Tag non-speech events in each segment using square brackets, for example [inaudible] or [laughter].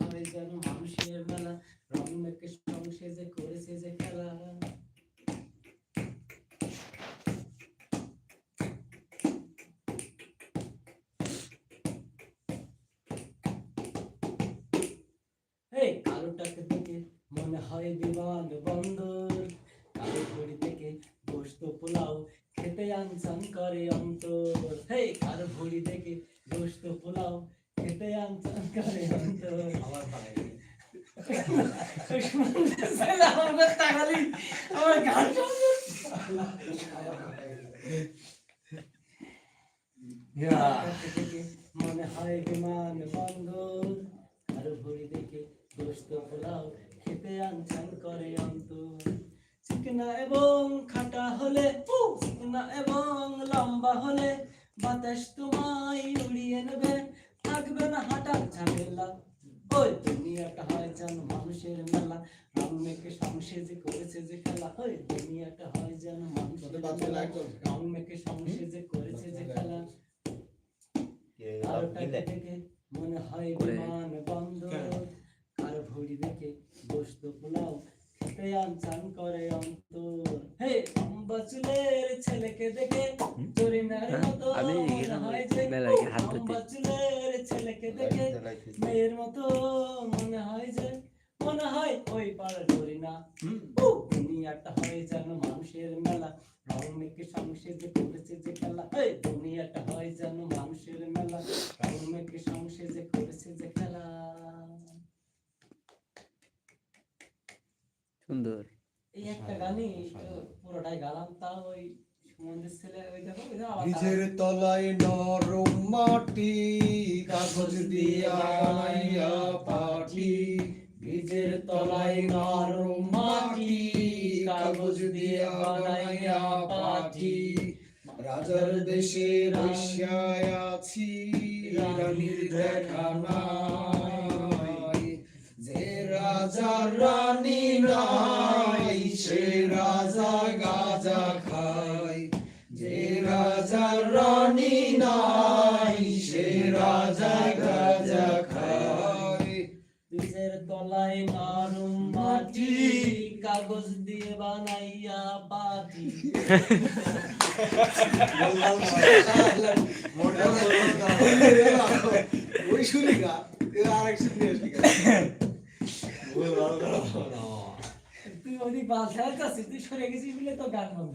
হয় যেন মানুষের মেলা রং মেকে সংসেজে করেছে যে খেলা। কালোটাকে থেকে মনে হয় বিমান বন্দর। কালো ঘড়ি থেকে গোস্ত পোলাও খেতে আনসান করে অন্তর। হেই কালো ঘড়ি থেকে মনে হয় বিমান বন্দর আর ভরি দেখে গোস্ত পোলাও খেতে আনছান করে অন্তর চিকনা এবং খাটা হলে চিকনা এবং লম্বা হলে বাতাস তোমায় উড়িয়ে নেবে থাকবে না হাঁটার ঝামেলা ওই দুনিয়াটা হয় যেন মানুষের মেলা রং মেকে সংসেজে করেছে যে খেলা ওই দুনিয়াটা হয় যেন মানুষের মেলা রং মেকে করেছে যে খেলা কারও থেকে মনে হয় বিমান বন্দর কারও ভুড়ি দেখে গোস্ত পোলাও খেতে আনচান করে অন্তর। হে লম্বা ছেলেকে দেখে জরিনার মতো মনে হয় যে ছেলেকে দেখে মেয়ের মতো মনে হয় যে মনে হয় ওই পাড়ার জরিনা ও দুনিয়াটা হয় যেন মানুষের মেলা। রং মেকে সংসেজে করেছে যে খেলা। এই দুনিয়াটা হয় যেন মানুষের মেলা। রং মেকে সংসেজে করেছে যে খেলা। সুন্দর। এই একটা গানই পুরোটাই গালাম তাও ওই বীজের তলায় নরম মাটি কাগজ দিয়া পাটি বীজের তলায় নরম রাজার দেশে আছি। রানীর দেখা নাই। যে রাজার রানী নাই সে রাজা গাজা খায়। যে রাজার রানী নাই সে রাজা গাজা খায়। বীজের তলায় নরম মাটি কাগজ দিয়ে বানাইয়া পাটি [laughs] ওই শুনি গা আরেক শুনি তুই ওদিক বাসায় কাছে তুই সরে গেছিস বলে তো গান বন্ধ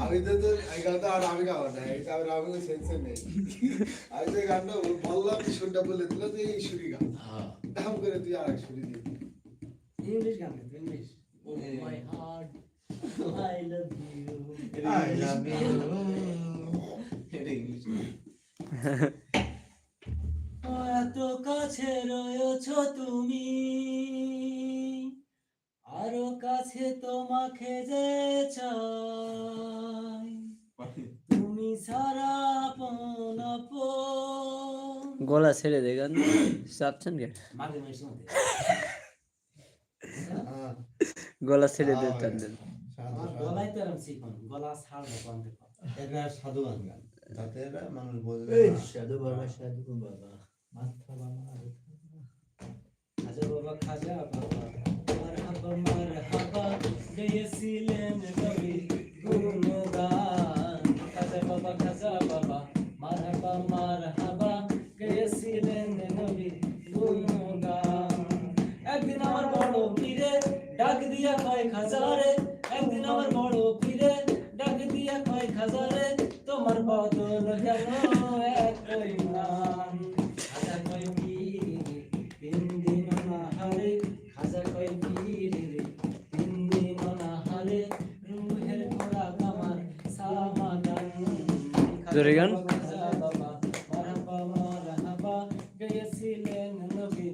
আমি তো তো এই গানটা আর আমি গাওয়া না এটা আর আমি সেন্সর নেই আমি তো গানটা বললাম সুরটা বলে দিল তুই এই সুরি গা দাম করে তুই আরেক সুরি দিয়ে ইংলিশ গান English my heart I love you এত কাছে রয়েছ তুমি আরও কাছে তোমাকে যে চাই তুমি সারা আপন গলা ছেড়ে দে গান চাপছেন কে গলা ছেড়ে দে আমার গলায় তো এরকম শিখন গলা ছাড়বো কোন এটা সাধু গান গান যাতে মানুষ বলবে সাধু বাবা সাধু বাবা মাথা বাবা খাজা বাবা খাজা বাবা মারহাবা মারহাবা গেয়েছিলেন নবী গুণগান। খাজা বাবা খাজা বাবা মারহাবা মারহাবা গেয়েছিলেন পীরে তিন দিন না রুহের খোরাক আমার সামাদান জোরে গান। খাজা বাবা মারহাবা মারহাবা গেয়েছিলেন নবী।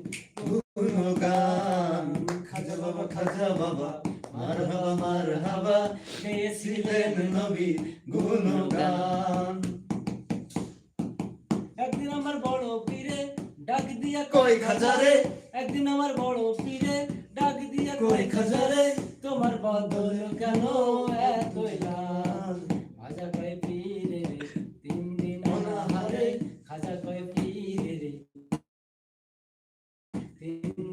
গুণগান খাজা বাবা খাজা বাবা মারহাবা মারহাবা গেয়েছিলেন নবী। গুণগান একদিন আমার বড় পীরে ডাক দিয়া কই খাজারে একদিন আমার বড় পীরে কই খজরে, তোমার বদল কেন এতই লাল খাজা কয় পীরে রে তিন দিন অনাহারে, খাজা কয় পীরে রে তিন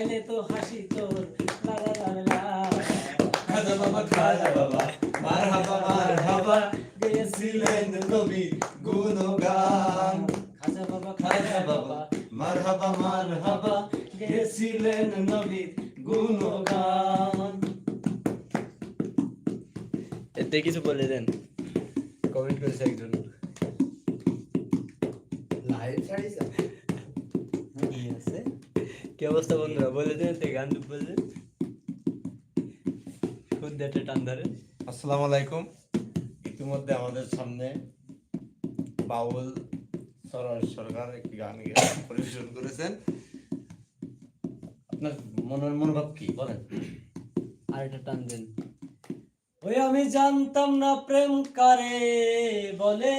নাইলে তো হাসি তোর লা লা লা লা খাজা বাবা খাজা বাবা মারহাবা মারহাবা গেছিলেন ছিলেন নবী গুণগান। খাজা বাবা খাজা বাবা মারহাবা মারহাবা গেছিলেন নবী গুণগান। এতে কিছু বলে দেন। কমেন্ট করেছে একজন। লাইভ ছাড়িছে কি অবস্থা বন্ধুরা? বলে দেন এতে গান বলে খুদ একটা টান ধরে। আসসালামু আলাইকুম। ইতিমধ্যে আমাদের সামনে বাউল সরোজ সরকার একটি গান পরিবেশন করেছেন। আপনার মনের মনোভাব কি? বলেন। আর একটা টান দেন। ওই আমি জানতাম না প্রেম কারে বলে।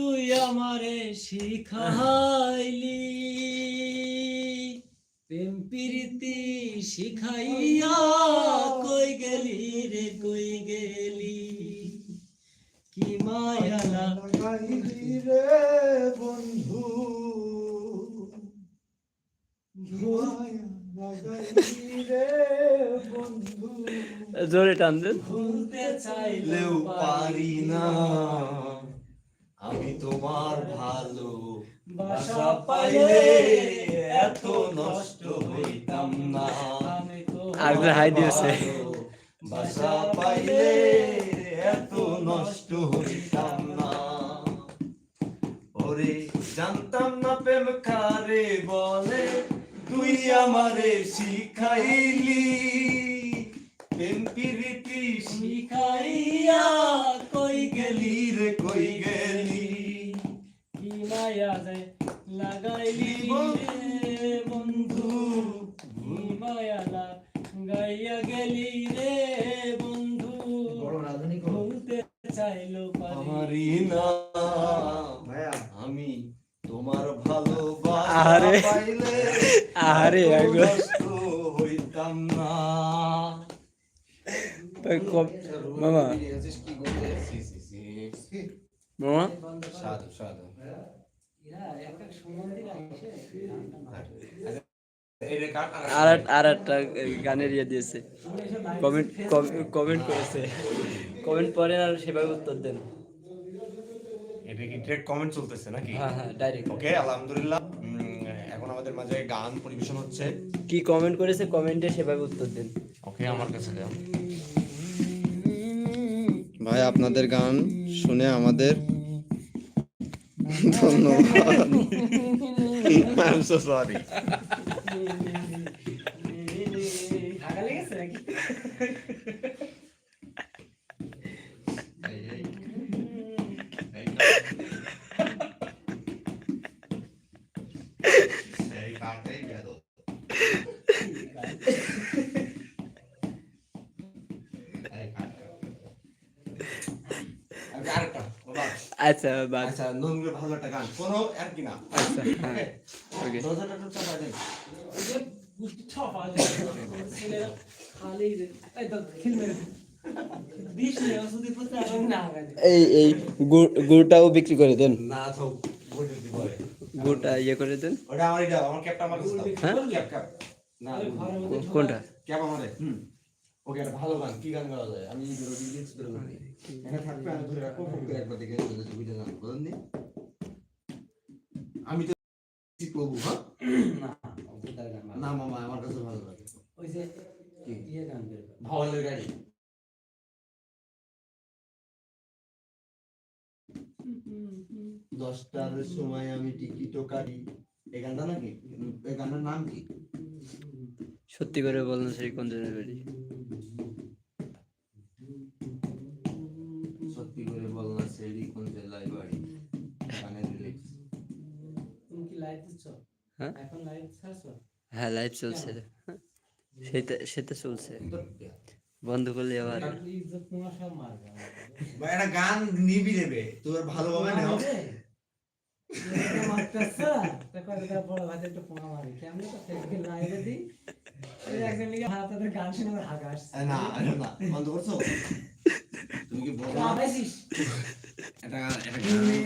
তুই আমারে শিখাইলি। প্রেম প্রীতি শিখাইয়া কই গেলি রে কই গেলি? কি মায়ালা রে বন্ধু। রে বন্ধু। জোরে টান দেন। ভুলতে চাইলেও লেও পারি পারি না। আমি তোমার ভালো বাসা পাইলে এত নষ্ট হইতাম না। আমি তো হাই দিয়েছে। বাসা পাইলে এত নষ্ট হইতাম না। ওরে জানতাম না প্রেম কারে বলে তুই আমারে শিখাইলি। লাগাইলি রে বন্ধু। কি মায়া লাগাইয়া গেলি রে বন্ধু। চাইলো পারি আমারই না। আমি তোমার ভালোবাসা আরে। পাইলে হইতাম না। মামা। কি করতে? সি, সি, সি। মামা। সাধু সাধু। আর- একটা গানের ইয়ে দিয়েছে। কমেন্ট কমেন্ট করেছে। কমেন্ট পরে আর সেভাবে উত্তর দেন। এটা কি ডিরেক্ট কমেন্ট চলতেছে নাকি? হ্যাঁ হ্যাঁ ডাইরেক্ট ওকে আলহামদুলিল্লাহ। এখন আমাদের মাঝে গান পরিবেশন হচ্ছে। কি কমেন্ট করেছে কমেন্টে সেভাবে উত্তর দেন। ওকে আমার কাছে দাও ভাই আপনাদের গান শুনে আমাদের ধন্যবাদ আই এম সো সরি আচ্ছা আচ্ছা নন্দুর ভালো একটা গান। কোনো আর কি না? আচ্ছা হ্যাঁ। ওকে দরজাটা তো চাপা দেন। ওই যে গুষ্টি ছপা ছেলেরা খালি এই তো খিল মেরে এই এই গুড় গুড়টাও বিক্রি করে দেন। না তো গুড়টা ইয়ে করে দেন। ওটা আমার এটা আমার ক্যাপটা আমার হ্যাঁ? কোনটা? ক্যাপ হুম। ওকে একটা ভালো গান কি গান গাওয়া যায় আমি ধরো দিদি ধরে বলি এখানে থাকবে আমি ধরে রাখব ফোন করে একবার দেখে যদি বুঝে যান বলেন নি আমি তো প্রভু হ্যাঁ না মামা আমার কাছে ভালো লাগে ওই যে ইয়ে গান ভাওয়ালের গাড়ি দশটার সময় আমি টিকিটও কাটি এই গানটা নাকি এই গানটার নাম কি সত্যি করে বলুন সেই কোন জনের বাড়ি সেরি কোন বাড়ি গানের লিরিক্স তুমি কি লাইভ দিচ্ছ হ্যাঁ? এখন লাইভ ছাড়ছো হ্যাঁ লাইভ চলছে। সেটা সেটা চলছে। বন্ধ করলে আবার। ভাই একটা গান নিবি দেবে তোর ভালোভাবে নাও বড় ভাই একটু পোনা মারি কেমন তো ফেসবুকে লাইভে দিই এই একজন লিগে হাতে গান শুনে আমার হাগা আসছে। না না বন্ধ করছ? তুমি কি বলো আবাইছিস একটা গান একটা গান